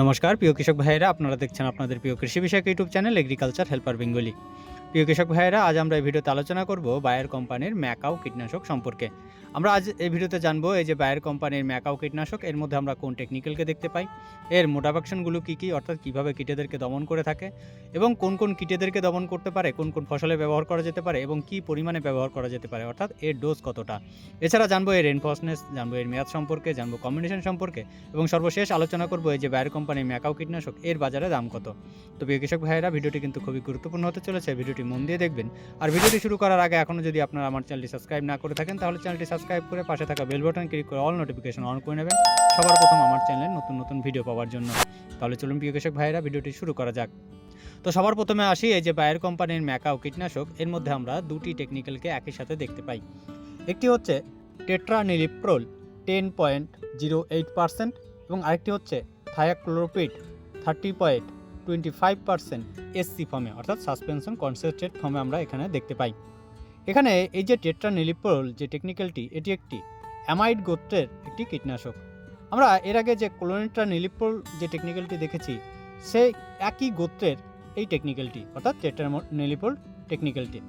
নমস্কার, প্রিয় কৃষক ভাইয়েরা, আপনারা দেখছেন আপনাদের প্রিয় কৃষি বিষয়ক YouTube channel agriculture helper Bengali প্রিয় কৃষক ভাইয়েরা, আজ আমরা এই ভিডিওতে আলোচনা করব বায়ার কোম্পানির ম্যাকাও কীটনাশক সম্পর্কে। আমরা আজ এই ভিডিওতে জানব এই যে বায়ার কোম্পানির ম্যাকাও কীটনাশক, এর মধ্যে আমরা কোন টেকনিক্যালকে দেখতে পাই, এর মোটাভাকশনগুলো কী কী, অর্থাৎ কীভাবে কীটেদেরকে দমন করে থাকে, এবং কোন কোন কীটেদেরকে দমন করতে পারে, কোন কোন ফসলে ব্যবহার করা যেতে পারে, এবং কী পরিমাণে ব্যবহার করা যেতে পারে, অর্থাৎ এর ডোজ কতটা। এছাড়া জানব এর রেনফোর্সনেস জানব এর মেয়াদ সম্পর্কে, জানব কম্বিনেশন সম্পর্কে, এবং সর্বশেষ আলোচনা করব এই যে বায়ার কোম্পানির ম্যাকাও কীটনাশক, এর বাজারে দাম কত। তো প্রিয় কৃষক ভাইয়েরা, ভিডিওটি কিন্তু খুবই গুরুত্বপূর্ণ হতে চলেছে, ভিডিওটি মন দিয়ে দেখবেন। আর ভিডিওটি শুরু করার আগে এখনও যদি আপনারা আমার চ্যানেলটি সাবস্ক্রাইব না করে থাকেন, তাহলে চ্যানেলটি সাবস্ক্রাইব করে পাশে থাকা বেল বাটন ক্লিক করে অল নোটিফিকেশন অন করে নেবেন সবার প্রথম আমার চ্যানেলের নতুন নতুন ভিডিও পাওয়ার জন্য। তাহলে চলুন প্রিয় কৃষক ভাইয়েরা, ভিডিওটি শুরু করা যাক। তো সবার প্রথমে আসি, এই যে বায়ার কোম্পানির ম্যাকাও কীটনাশক, এর মধ্যে আমরা দুটি টেকনিক্যালকে একই সাথে দেখতে পাই। একটি হচ্ছে tetraniliprole ten point zero eight percent এবং আরেকটি হচ্ছে thiacloprid thirty point twenty five percent SC ফর্মে অর্থাৎ সাসপেনশন কনসেন্ট্রেট ফর্মে আমরা এখানে দেখতে পাই। এখানে এই যে টেট্রানিলিপ্রোল যে টেকনিক্যালটি এটি একটি অ্যামাইড গোত্রের একটি কীটনাশক। আমরা এর আগে যে ক্লোনিট্রা নিলিপ্রোল যে টেকনিক্যালটি দেখেছি, সেই একই গোত্রের এই টেকনিক্যালটি অর্থাৎ টেট্রা নিলিপ্রোল টেকনিক্যালটি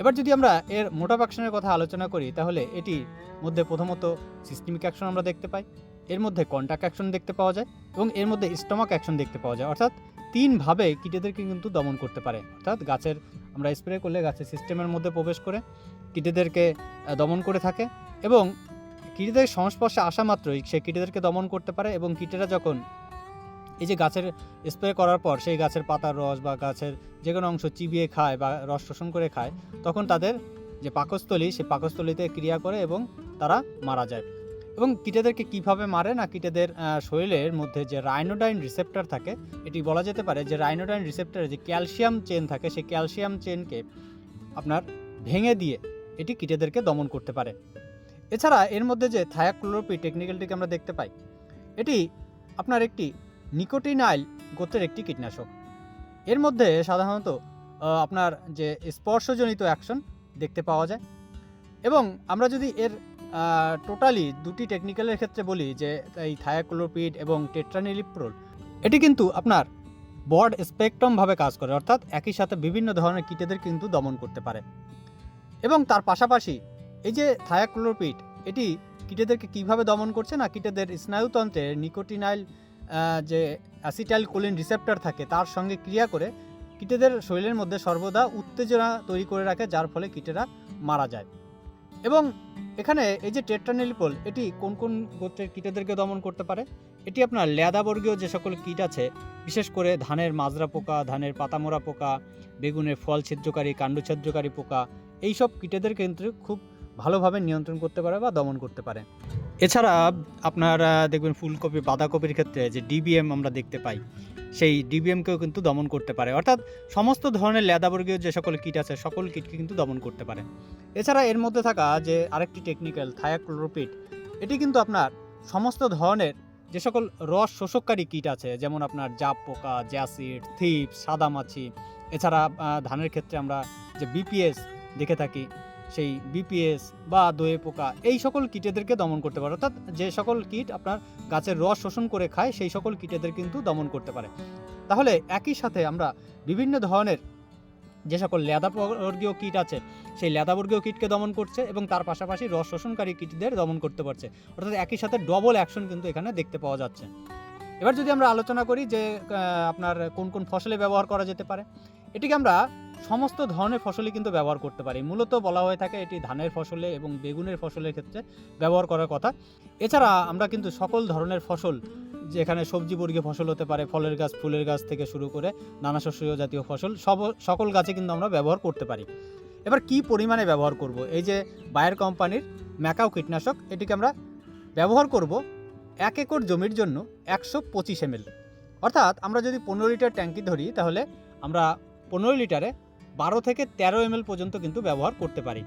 এবার যদি আমরা এর মোটা অ্যাকশনের কথা আলোচনা করি, তাহলে এটির মধ্যে প্রথমত সিস্টেমিক অ্যাকশন আমরা দেখতে পাই, এর মধ্যে কন্ট্যাক্ট অ্যাকশন দেখতে পাওয়া যায় এবং এর মধ্যে স্টমাক অ্যাকশন দেখতে পাওয়া যায়, অর্থাৎ তিনভাবে কীটেদেরকে কিন্তু দমন করতে পারে। অর্থাৎ গাছের, আমরা স্প্রে করলে গাছের সিস্টেমের মধ্যে প্রবেশ করে কীটেদেরকে দমন করে থাকে এবং কীটেদের সংস্পর্শে আসা মাত্রই সে কীটেদেরকে দমন করতে পারে এবং কীটেরা যখন এই যে গাছের স্প্রে করার পর সেই গাছের পাতার রস বা গাছের যে কোনো অংশ চিবিয়ে খায় বা রস শোষণ করে খায়, তখন তাদের যে পাকস্থলী সেই পাকস্থলীতে ক্রিয়া করে এবং তারা মারা যায়। এবং কীটেদেরকে কীভাবে মারে না কীটেদের শরীরের মধ্যে যে রাইনোডাইন রিসেপ্টর থাকে, এটি বলা যেতে পারে যে রাইনোডাইন রিসেপ্টরে যে ক্যালসিয়াম চেন থাকে, সেই ক্যালসিয়াম চেনকে আপনার ভেঙে দিয়ে এটি কীটেদেরকে দমন করতে পারে। এছাড়া এর মধ্যে যে থায়াক্লোরোপি টেকনিক্যালটিকে আমরা দেখতে পাই, এটি আপনার একটি নিকোটিনাইল গোত্রের একটি কীটনাশক। এর মধ্যে সাধারণত আপনার যে স্পর্শজনিত অ্যাকশন দেখতে পাওয়া যায় এবং আমরা যদি এর টোটালি দুটি টেকনিক্যালের ক্ষেত্রে বলি, যে এই থায়াক্লোরোপিড এবং টেট্রানিলিপ্রোল এটি কিন্তু আপনার বড স্পেকট্রামভাবে কাজ করে, অর্থাৎ একই সাথে বিভিন্ন ধরনের কীটেদের কিন্তু দমন করতে পারে। এবং তার পাশাপাশি এই যে থায়াক্লোরোপিড এটি কীটেদেরকে কীভাবে দমন করছে না, কীটেদের স্নায়ুতন্ত্রে নিকোটিনাইল যে অ্যাসিটাইল কোলিন রিসেপ্টর থাকে, তার সঙ্গে ক্রিয়া করে কীটেদের শরীরের মধ্যে সর্বদা উত্তেজনা তৈরি করে রাখে, যার ফলে কীটেরা মারা যায়। এবং এখানে এই যে টেট্রানিলিপল এটি কোন কোন গোত্রের কীটেদেরকে দমন করতে পারে? এটি আপনার লেদাবর্গীয় যে সকল কীট আছে, বিশেষ করে ধানের মাজরা পোকা, ধানের পাতামোড়া পোকা, বেগুনের ফল ছিদ্রকারী, কাণ্ড ছিদ্রকারী পোকা, এইসব কীটেদের কিন্তু খুব ভালোভাবে নিয়ন্ত্রণ করতে পারে বা দমন করতে পারে। এছাড়া আপনারা দেখবেন ফুলকপি, বাঁধাকপির ক্ষেত্রে যে ডিবিএম আমরা দেখতে পাই সেই ডিবিএমকেও কিন্তু দমন করতে পারে। অর্থাৎ সমস্ত ধরনের লেদাবর্গীয় যে সকল কীট আছে, সকল কীটকে কিন্তু দমন করতে পারে। এছাড়া এর মধ্যে থাকা যে আরেকটি টেকনিক্যাল থায়াক্লোরোপিড এটি কিন্তু আপনার সমস্ত ধরনের যে সকল রস শোষককারী কীট আছে, যেমন আপনার জাপ পোকা জ্যাসিড থিপ সাদামাছি, এছাড়া ধানের ক্ষেত্রে আমরা যে বিপিএস দেখে থাকি সেই বিপিএস বা দোয়ে পোকা, এই সকল কীটেদেরকে দমন করতে পারে। অর্থাৎ যে সকল কীট আপনার গাছের রস শোষণ করে খায়, সেই সকল কীটেদের কিন্তু দমন করতে পারে। তাহলে একই সাথে আমরা বিভিন্ন ধরনের যে সকল লেদাবর্গীয় কীট আছে, সেই লেদাবর্গীয় কীটকে দমন করছে এবং তার পাশাপাশি রস শোষণকারী কীটদের দমন করতে পারছে। অর্থাৎ একই সাথে ডবল অ্যাকশন কিন্তু এখানে দেখতে পাওয়া যাচ্ছে। এবার যদি আমরা আলোচনা করি যে আপনার কোন কোন ফসলে ব্যবহার করা যেতে পারে, এটিকে আমরা সমস্ত ধরনের ফসলই কিন্তু ব্যবহার করতে পারি। মূলত বলা হয়ে থাকে এটি ধানের ফসলে এবং বেগুনের ফসলের ক্ষেত্রে ব্যবহার করার কথা। এছাড়া আমরা কিন্তু সকল ধরনের ফসল, যেখানে সবজি বর্গীয় ফসল হতে পারে, ফলের গাছ, ফুলের গাছ থেকে শুরু করে নানা শস্য জাতীয় ফসল, সব, সকল গাছে কিন্তু আমরা ব্যবহার করতে পারি। এবার কি পরিমাণে ব্যবহার করব? এই যে বায়ার কোম্পানির ম্যাকাও কীটনাশক, এটিকে আমরা ব্যবহার করব এক একর জমির জন্য একশো পঁচিশ এমএল। অর্থাৎ আমরা যদি পনেরো লিটার ট্যাঙ্কি ধরি, তাহলে আমরা পনেরো লিটারে বারো থেকে তেরো এমএল পর্যন্ত কিন্তু ব্যবহার করতে পারি।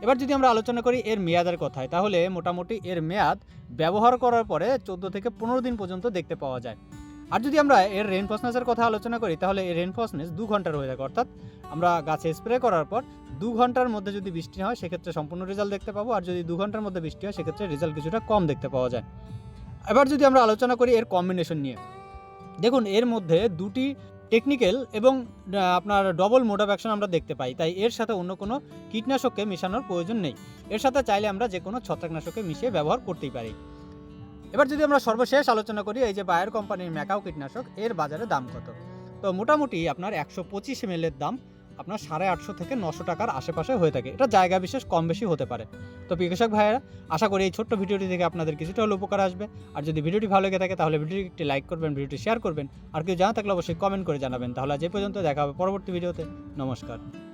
এবার যদি আমরা আলোচনা করি এর মেয়াদের কথায়, তাহলে মোটামুটি এর মেয়াদ ব্যবহার করার পরে চোদ্দ থেকে পনেরো দিন পর্যন্ত দেখতে পাওয়া যায়। আর যদি আমরা এর রেনফসনেসের কথা আলোচনা করি, তাহলে এই রেনফসনেস দু ঘণ্টার হয়ে থাকে। অর্থাৎ আমরা গাছে স্প্রে করার পর দু ঘণ্টার মধ্যে যদি বৃষ্টি হয়, সেক্ষেত্রে সম্পূর্ণ রেজাল্ট দেখতে পাবো। আর যদি দু ঘণ্টার মধ্যে বৃষ্টি হয়, সেক্ষেত্রে রেজাল্ট কিছুটা কম দেখতে পাওয়া যায়। এবার যদি আমরা আলোচনা করি এর কম্বিনেশন নিয়ে। দেখুন, এর মধ্যে দুটি টেকনিক্যাল এবং আপনার ডবল মোড অফ অ্যাকশন আমরা দেখতে পাই। তাই এর সাথে অন্য কোনো কীটনাশককে মেশানোর প্রয়োজন নেই। এর সাথে চাইলে আমরা যে কোনো ছত্রাকনাশককে মিশিয়ে ব্যবহার করতেই পারি। এবার যদি আমরা সর্বশেষ আলোচনা করি, এই যে বায়ার কোম্পানির ম্যাকাও কীটনাশক, এর বাজারে দাম কত? তো মোটামুটি আপনার একশো পঁচিশ এর দাম। আপনার সাড়ে আটশো থেকে নশো টাকার আশেপাশে হয়ে থাকে। এটা জায়গা বিশেষ কম বেশি হতে পারে। তো বিকাশক ভাইয়েরা, আশা করি এই ছোট্ট ভিডিওটি থেকে আপনাদের কিছুটা হলে উপকার আসবে। আর যদি ভিডিওটি ভালো লেগে থাকে, তাহলে ভিডিওটি একটি লাইক করবেন, ভিডিওটি শেয়ার করবেন। আর কেউ জানা থাকলে অবশ্যই কমেন্ট করে জানাবেন। তাহলে আজ এই পর্যন্ত দেখা হবে পরবর্তী ভিডিওতে। নমস্কার।